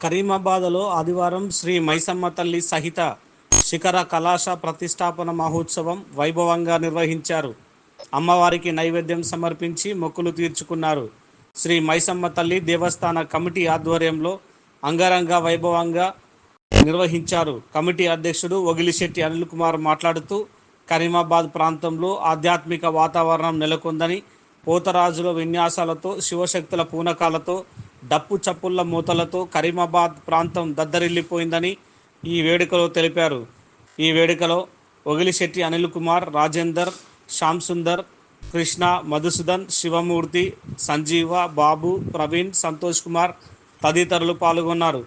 కరీమాబాద్లో ఆదివారం శ్రీ మైసమ్మ తల్లి సహిత శిఖర కళాశ ప్రతిష్టాపన మహోత్సవం వైభవంగా నిర్వహించారు. అమ్మవారికి నైవేద్యం సమర్పించి మొక్కులు తీర్చుకున్నారు. శ్రీ మైసమ్మ తల్లి దేవస్థాన కమిటీ ఆధ్వర్యంలో అంగరంగ వైభవంగా నిర్వహించారు. కమిటీ అధ్యక్షుడు ఒగిలిశెట్టి అనిల్ కుమార్ మాట్లాడుతూ కరీమాబాద్ ప్రాంతంలో ఆధ్యాత్మిక వాతావరణం నెలకొందని పోతరాజుల విన్యాసాలతో శివశక్తుల పూనకాలతో డప్పు చప్పుళ్ళ మూతలతో కరీమాబాద్ ప్రాంతం దద్దరిల్లిపోయిందని ఈ వేడుకలో తెలిపారు. ఈ వేడుకలో ఒగిలిశెట్టి అనిల్ కుమార్ రాజేందర్ శ్యామ్ సుందర్ కృష్ణ మధుసూదన్ శివమూర్తి సంజీవ బాబు ప్రవీణ్ సంతోష్ కుమార్ తదితరులు పాల్గొన్నారు.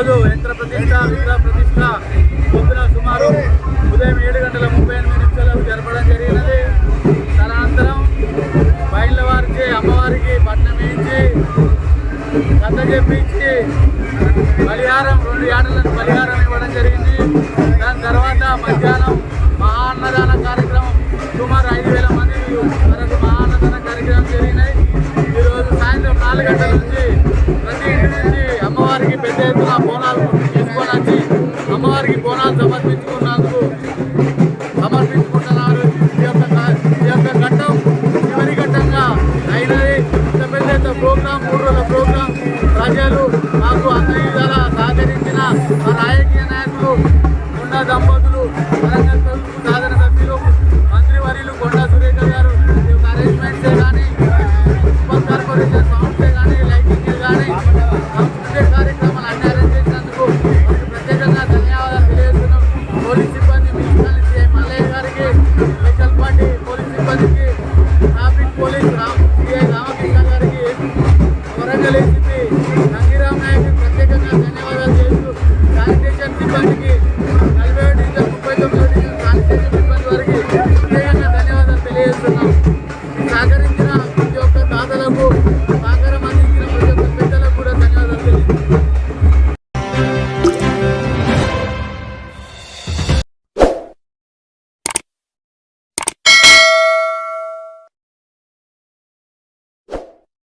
ఈరోజు యంత్ర ప్రతిష్ట విగ్రహ ప్రతిష్ట పొద్దున సుమారు ఉదయం ఏడు గంటల ముప్పై ఎనిమిది నిమిషాలకు జరపడం జరిగినది. తదనంతరం బయళ్ళ వారికి అమ్మవారికి పట్నం వేయించి కథ చెప్పించి బలిహారం రెండు ఏడలను బలిహారం ఇవ్వడం జరిగింది. దాని తర్వాత మధ్యాహ్నం మహా అన్నదాన కార్యక్రమం సుమారు ఐదు వేల మంది వరకు మహా అన్నదాన కార్యక్రమం జరిగినాయి ఈరోజు సాయంత్రం నాలుగు గంటల నుంచి ప్రతి ఇంటి నుంచి పెద్ద ఎత్తున బోనాలు తీసుకొని అమ్మవారికి బోనాలు సమర్పించుకున్నాను. Hungary.